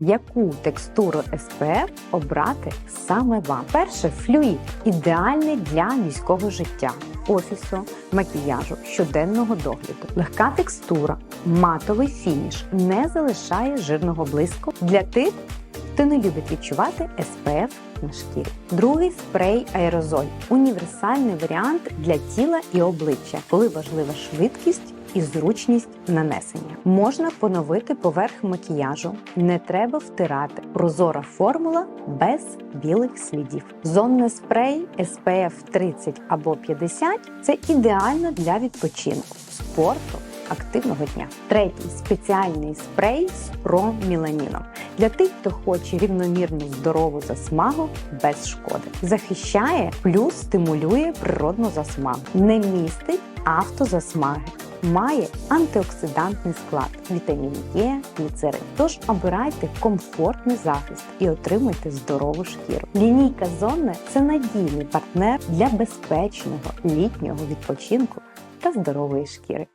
яку текстуру SPF обрати саме вам. Перше, флюїд ідеальний для міського життя, офісу, макіяжу, щоденного догляду. Легка текстура, матовий фініш не залишає жирного блиску для тих, хто не любить відчувати SPF на шкірі. Другий спрей аерозоль універсальний варіант для тіла і обличчя, коли важлива швидкість. І зручність нанесення можна поновити поверх макіяжу, не треба втирати. Прозора формула без білих слідів. Зонний спрей SPF 30 або 50 – це ідеально для відпочинку, спорту, активного дня. Третій спеціальний спрей з проміланіном для тих, хто хоче рівномірну здорову засмагу без шкоди. Захищає плюс стимулює природну засмагу, не містить автозасмаги. Має антиоксидантний склад, вітамін Е, гліцерин. Тож обирайте комфортний захист і отримуйте здорову шкіру. Лінійка Зонне це надійний партнер для безпечного літнього відпочинку та здорової шкіри.